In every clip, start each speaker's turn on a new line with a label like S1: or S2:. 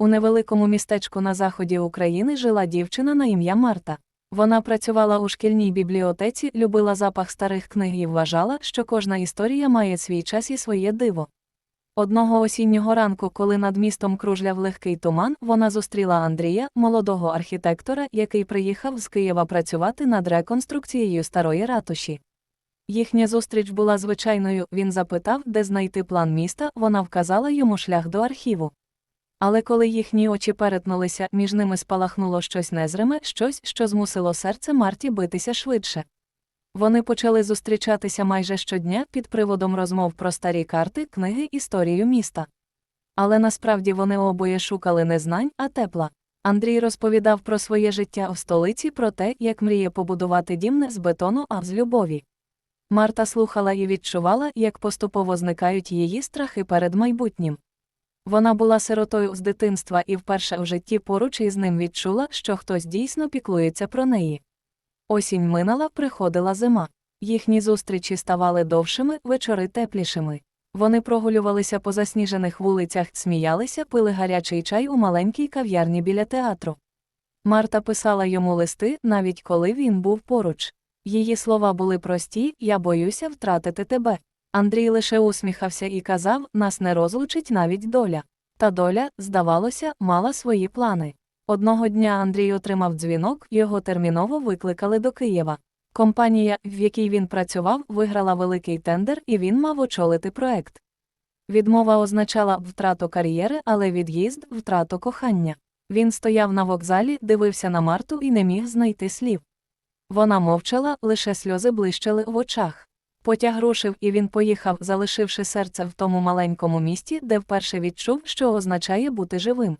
S1: У невеликому містечку на заході України жила дівчина на ім'я Марта. Вона працювала у шкільній бібліотеці, любила запах старих книг і вважала, що кожна історія має свій час і своє диво. Одного осіннього ранку, коли над містом кружляв легкий туман, вона зустріла Андрія, молодого архітектора, який приїхав з Києва працювати над реконструкцією старої ратуші. Їхня зустріч була звичайною, він запитав, де знайти план міста, вона вказала йому шлях до архіву. Але коли їхні очі перетнулися, між ними спалахнуло щось незриме, щось, що змусило серце Марті битися швидше. Вони почали зустрічатися майже щодня під приводом розмов про старі карти, книги, історію міста. Але насправді вони обоє шукали не знань, а тепла. Андрій розповідав про своє життя в столиці, про те, як мріє побудувати дім не з бетону, а з любові. Марта слухала і відчувала, як поступово зникають її страхи перед майбутнім. Вона була сиротою з дитинства і вперше в житті поруч із ним відчула, що хтось дійсно піклується про неї. Осінь минала, приходила зима. Їхні зустрічі ставали довшими, вечори теплішими. Вони прогулювалися по засніжених вулицях, сміялися, пили гарячий чай у маленькій кав'ярні біля театру. Марта писала йому листи, навіть коли він був поруч. Її слова були прості я боюся втратити тебе. Андрій лише усміхався і казав, нас не розлучить навіть доля. Та доля, здавалося, мала свої плани. Одного дня Андрій отримав дзвінок, його терміново викликали до Києва. Компанія, в якій він працював, виграла великий тендер і він мав очолити проект. Відмова означала втрату кар'єри, але від'їзд втрату кохання. Він стояв на вокзалі, дивився на Марту і не міг знайти слів. Вона мовчала, лише сльози блищали в очах. Потяг рушив, і він поїхав, залишивши серце в тому маленькому місті, де вперше відчув, що означає бути живим.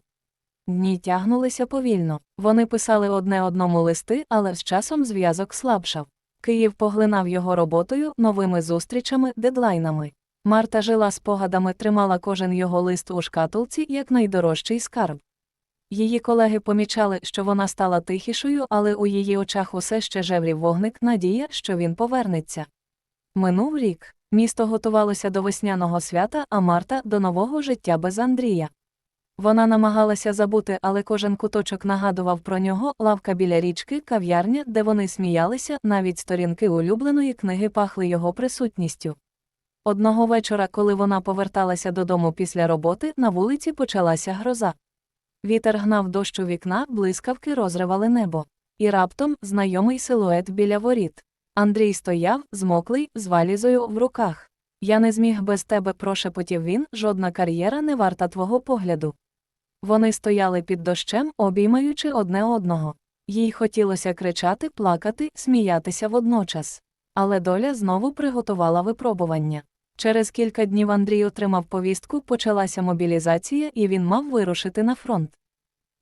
S1: Дні тягнулися повільно. Вони писали одне одному листи, але з часом зв'язок слабшав. Київ поглинав його роботою, новими зустрічами, дедлайнами. Марта жила спогадами, тримала кожен його лист у шкатулці як найдорожчий скарб. Її колеги помічали, що вона стала тихішою, але у її очах усе ще жеврів вогник надія, що він повернеться. Минув рік. Місто готувалося до весняного свята, а Марта до нового життя без Андрія. Вона намагалася забути, але кожен куточок нагадував про нього лавка біля річки, кав'ярня, де вони сміялися, навіть сторінки улюбленої книги пахли його присутністю. Одного вечора, коли вона поверталася додому після роботи, на вулиці почалася гроза. Вітер гнав дощ у вікна, блискавки розривали небо. І раптом знайомий силует біля воріт. Андрій стояв, змоклий, з валізою в руках. Я не зміг без тебе, прошепотів він, жодна кар'єра не варта твого погляду. Вони стояли під дощем, обіймаючи одне одного. Їй хотілося кричати, плакати, сміятися водночас. Але доля знову приготувала випробування. Через кілька днів Андрій отримав повістку, почалася мобілізація, і він мав вирушити на фронт.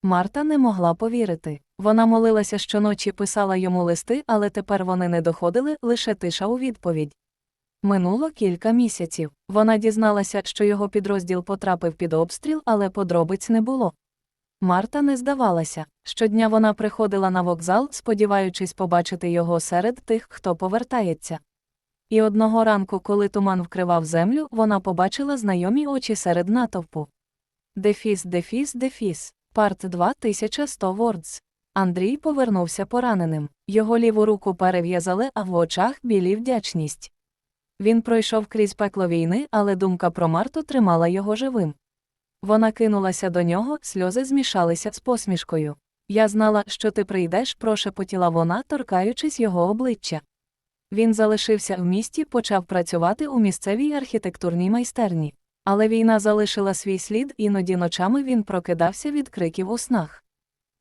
S1: Марта не могла повірити. Вона молилася щоночі, писала йому листи, але тепер вони не доходили, лише тиша у відповідь. Минуло кілька місяців. Вона дізналася, що його підрозділ потрапив під обстріл, але подробиць не було. Марта не здавалася. Щодня вона приходила на вокзал, сподіваючись побачити його серед тих, хто повертається. І одного ранку, коли туман вкривав землю, вона побачила знайомі очі серед натовпу. Дефіс, дефіс, дефіс. Парт 2100 Вордс. Андрій повернувся пораненим. Його ліву руку перев'язали, а в очах білі вдячність. Він пройшов крізь пекло війни, але думка про Марту тримала його живим. Вона кинулася до нього, сльози змішалися з посмішкою. Я знала, що ти прийдеш, прошепотіла вона, торкаючись його обличчя. Він залишився в місті, почав працювати у місцевій архітектурній майстерні. Але війна залишила свій слід, іноді ночами він прокидався від криків у снах.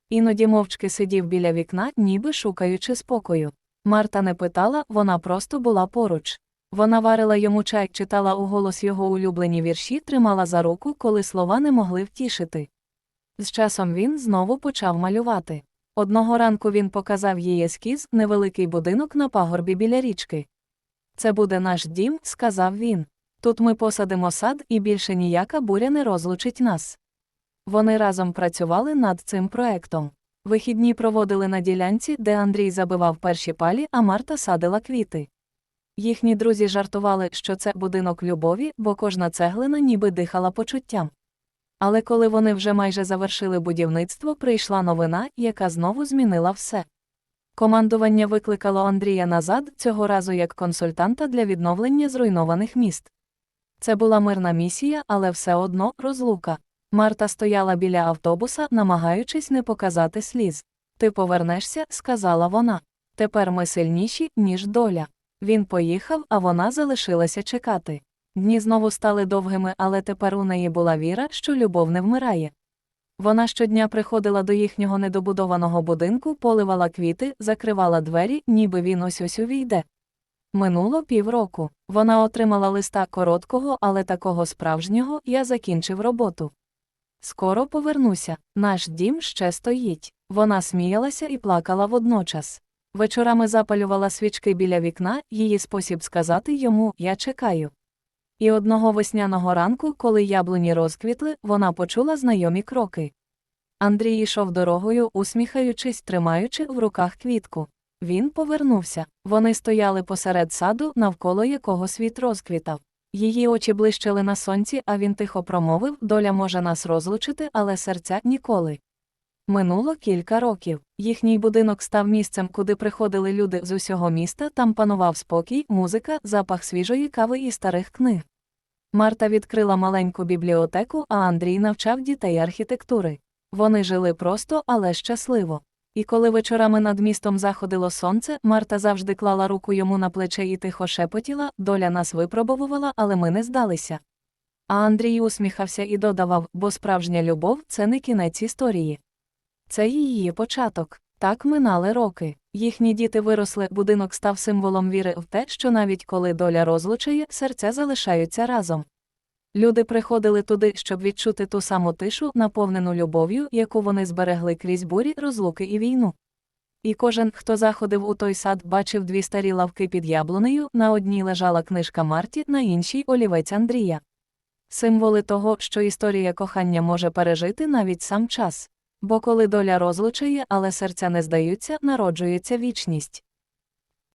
S1: Іноді мовчки сидів біля вікна, ніби шукаючи спокою. Марта не питала, вона просто була поруч. Вона варила йому чай, читала уголос його улюблені вірші, тримала за руку, коли слова не могли втішити. З часом він знову почав малювати. Одного ранку він показав їй ескіз, невеликий будинок на пагорбі біля річки. Це буде наш дім, сказав він. Тут ми посадимо сад, і більше ніяка буря не розлучить нас. Вони разом працювали над цим проектом. Вихідні проводили на ділянці, де Андрій забивав перші палі, а Марта садила квіти. Їхні друзі жартували, що це будинок любові, бо кожна цеглина ніби дихала почуттям. Але коли вони вже майже завершили будівництво, прийшла новина, яка знову змінила все. Командування викликало Андрія назад, цього разу як консультанта для відновлення зруйнованих міст. Це була мирна місія, але все одно розлука. Марта стояла біля автобуса, намагаючись не показати сліз. Ти повернешся, сказала вона. Тепер ми сильніші, ніж доля. Він поїхав, а вона залишилася чекати. Дні знову стали довгими, але тепер у неї була віра, що любов не вмирає. Вона щодня приходила до їхнього недобудованого будинку, поливала квіти, закривала двері, ніби він ось ось увійде. Минуло півроку. Вона отримала листа короткого, але такого справжнього я закінчив роботу. Скоро повернуся, наш дім ще стоїть. Вона сміялася і плакала водночас. Вечорами запалювала свічки біля вікна, її спосіб сказати йому Я чекаю. І одного весняного ранку, коли яблуні розквітли, вона почула знайомі кроки. Андрій йшов дорогою, усміхаючись, тримаючи в руках квітку. Він повернувся. Вони стояли посеред саду, навколо якого світ розквітав. Її очі блищили на сонці, а він тихо промовив доля може нас розлучити, але серця ніколи. Минуло кілька років. Їхній будинок став місцем, куди приходили люди з усього міста, там панував спокій, музика, запах свіжої кави і старих книг. Марта відкрила маленьку бібліотеку, а Андрій навчав дітей архітектури. Вони жили просто, але щасливо. І коли вечорами над містом заходило сонце, Марта завжди клала руку йому на плече і тихо шепотіла, доля нас випробовувала, але ми не здалися. А Андрій усміхався і додавав, бо справжня любов це не кінець історії. Це її початок. Так минали роки. Їхні діти виросли, будинок став символом віри в те, що навіть коли доля розлучує, серця залишаються разом. Люди приходили туди, щоб відчути ту саму тишу, наповнену любов'ю, яку вони зберегли крізь бурі, розлуки і війну. І кожен, хто заходив у той сад, бачив дві старі лавки під яблунею, на одній лежала книжка Марті, на іншій олівець Андрія. Символи того, що історія кохання може пережити навіть сам час. Бо коли доля розлучує, але серця не здаються, народжується вічність.